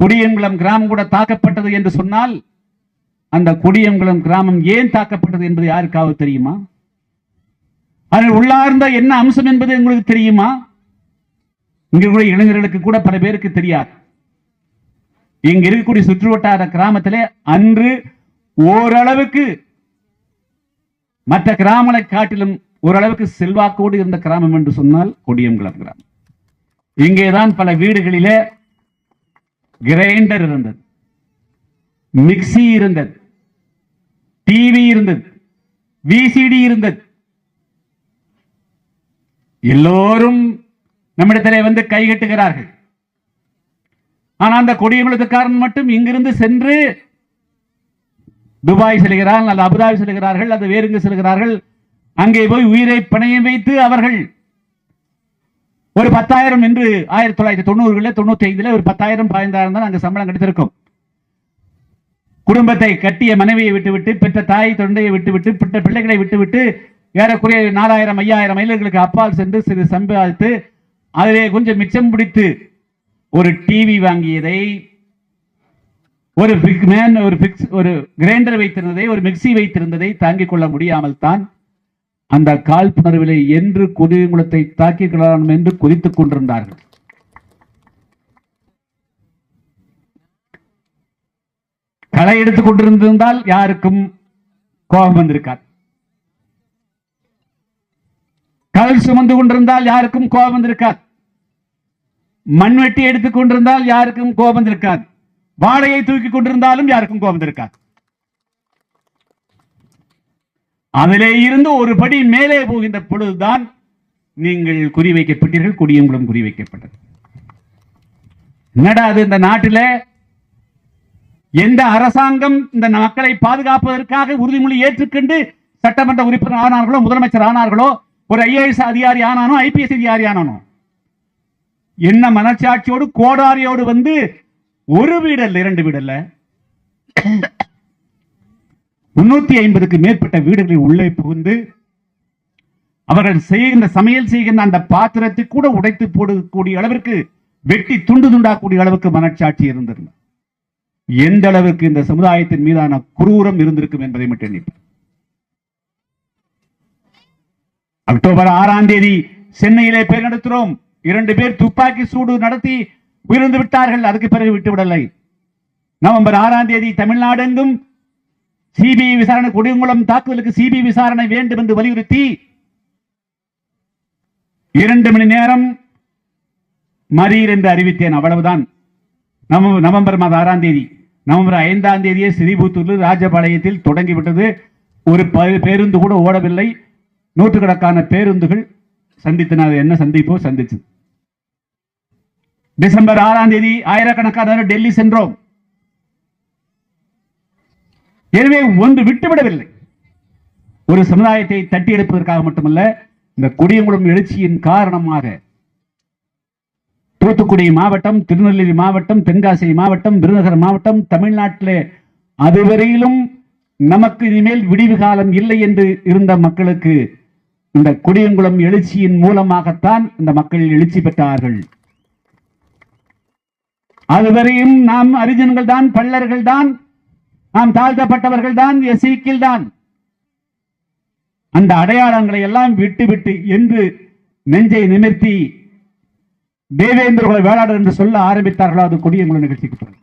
குடியங்குளம் கிராமம் கூட தாக்கப்பட்டது என்று சொன்னால் அந்த குடியங்குளம் கிராமம் ஏன் தாக்கப்பட்டது என்பது யாருக்காவது தெரியுமா? அதில் உள்ளார்ந்த என்ன அம்சம் என்பது உங்களுக்கு தெரியுமா? இங்க கூட இளைஞர்களுக்கு கூட பல பேருக்கு தெரியாது. இங்க இருக்கக்கூடிய சுற்று வட்டார கிராமத்திலே அன்று ஓரளவுக்கு மற்ற கிராமங்களை காட்டிலும் ஓரளவுக்கு செல்வாக்கோடு இருந்த கிராமம் என்று சொன்னால் கொடியங்குளம் கிராமம். இங்கேதான் பல வீடுகளிலே கிரைண்டர் இருந்தது. மிக்ஸி இருந்தது. டிவி இருந்தது. விசிடி இருந்தது. எல்லோரும் நம்மிடத்திலே வந்து கைகட்டுகிறார்கள் ஆனா அந்த கொடியமலத்துக்காரன் மட்டும் இங்கிருந்து சென்று துபாய் செல்கிறார்கள் அல்லது அபுதாபி செல்கிறார்கள் அல்லது வேறுங்க செல்கிறார்கள் அங்கே போய் உயிரை பணையம் வைத்து அவர்கள் ஒரு பத்தாயிரம் என்று ஆயிரத்தி தொள்ளாயிரத்தி தொண்ணூறுகளில் தொண்ணூத்தி ஐந்துல ஒரு பத்தாயிரம் பதினைந்தாயிரம் தான் அங்கே சம்பளம் கிடைத்திருக்கும். குடும்பத்தை கட்டிய மனைவியை விட்டுவிட்டு பெற்ற தாய் தொண்டையை விட்டுவிட்டு பெற்ற பிள்ளைகளை விட்டுவிட்டு ஏறக்குறைய நாலாயிரம் ஐயாயிரம் மைலர்களுக்கு அப்பால் சென்று சிறு சம்பாதித்து அதிலே கொஞ்சம் மிச்சம் பிடித்து ஒரு டிவி வாங்கியதை ஒரு மேன் ஒரு பிக்ஸ் ஒரு கிரைண்டர் வைத்திருந்ததை ஒரு மிக்ஸி வைத்திருந்ததை தாங்கிக் கொள்ள முடியாமல் தான் அந்த காழ்ப்புணர்விலே என்று குடியங்குளத்தை தாக்கிக் கொள்ளலாம் என்று குதித்துக் கொண்டிருந்தார்கள். களை எடுத்துக் கொண்டிருந்திருந்தால் யாருக்கும் கோபம் வந்திருக்கார் கல் சுமந்து கொண்டிருந்தால் யாருக்கும் கோபம் வந்திருக்கார் மண்வெட்டி எடுத்துக் கொண்டிருந்தால் யாருக்கும் கோபம் வந்திருக்காது. வாழையை தூக்கி கொண்டிருந்தாலும் யாருக்கும் கோபம் வந்திருக்காது. அதிலே இருந்து ஒரு படி மேலே போகின்ற பொழுதுதான் நீங்கள் குறிவைக்கப்பட்டீர்கள் குடியங்குளம் குறிவைக்கப்பட்டது. என்னடா அது இந்த நாட்டில? எந்த அரசாங்கம் இந்த மக்களை பாதுகாப்பதற்காக உறுதிமொழி ஏற்றுக்கொண்டு சட்டமன்ற உறுப்பினர் ஆனார்களோ முதலமைச்சர் ஆனார்களோ ஒரு ஐஏஎஸ் அதிகாரி ஆனானோ ஐபிஎஸ் அதிகாரி ஆனானோ? என்ன மனச்சாட்சியோடு கோடாரியோடு வந்து ஒரு வீடல்ல இரண்டு வீடல்ல? முன்னூத்தி ஐம்பதுக்கு மேற்பட்ட வீடுகளில் உள்ளே புகுந்து அவர்கள் செய்கின்ற சமையல் செய்கின்ற அந்த பாத்திரத்தை கூட உடைத்து போடக்கூடிய அளவிற்கு வெட்டி துண்டு துண்டாக்கூடிய அளவுக்கு மனச்சாட்சி இருந்திருந்தது எந்த அளவுக்கு இந்த சமுதாயத்தின் மீதான குரூரம் இருந்திருக்கும் என்பதை மட்டும் எண்ணிப்பார் அக்டோபர் ஆறாம் தேதி சென்னையிலே பேர் நடத்துகிறோம். இரண்டு பேர் துப்பாக்கி சூடு நடத்தி உயிர்ந்து விட்டார்கள். அதுக்கு பிறகு விட்டுவிடலை. நவம்பர் ஆறாம் தேதி தமிழ்நாடெங்கும் சிபிஐ விசாரணை கொடியங்குளம் தாக்குதலுக்கு சிபிஐ விசாரணை வேண்டும் என்று வலியுறுத்தி இரண்டு மணி நேரம் மறியல் என்று அறிவித்தேன். அவ்வளவுதான். நவ- நவம்பர் மாதம் ஆறாம் தேதி நவம்பர் ஐந்தாம் தேதியே ஸ்ரீபுத்தூர் ராஜபாளையத்தில் தொடங்கிவிட்டது. ஒரு ப- பேருந்து கூட ஓடவில்லை. நூற்றுக்கணக்கான பேருந்துகள் சந்தித்தன என்ன சந்திப்போ? சந்திச்சு. டிசம்பர் ஆறாம் தேதி ஆயிரக்கணக்கானவர் டெல்லி சென்றோம். எனவே ஒன்று விட்டுவிடவில்லை. ஒரு சமுதாயத்தை தட்டி எடுப்பதற்காக மட்டுமல்ல இந்த குடியங்குளம் எழுச்சியின் காரணமாக தூத்துக்குடி மாவட்டம் திருநெல்வேலி மாவட்டம் தென்காசி மாவட்டம் விருதுநகர் மாவட்டம் தமிழ்நாட்டிலே அதுவரையிலும் நமக்கு இனிமேல் விடிவு காலம் இல்லை என்று இருந்த மக்களுக்கு இந்த குடியங்குளம் எழுச்சியின் மூலமாகத்தான் இந்த மக்கள் எழுச்சி பெற்றார்கள். அதுவரையும் நாம் அரிஜன்கள் தான் பள்ளர்கள் தான் நாம் தாழ்த்தப்பட்டவர்கள் தான் எசிக்கில் தான் அந்த அடையாளங்களை எல்லாம் விட்டு விட்டு என்று நெஞ்சை நிமிர்த்தி தேவேந்திரகுல வேளாளர் என்று சொல்ல ஆரம்பித்தார்களோ அது கொடியங்குளம் நிகழ்ச்சிக்கு பிறகு.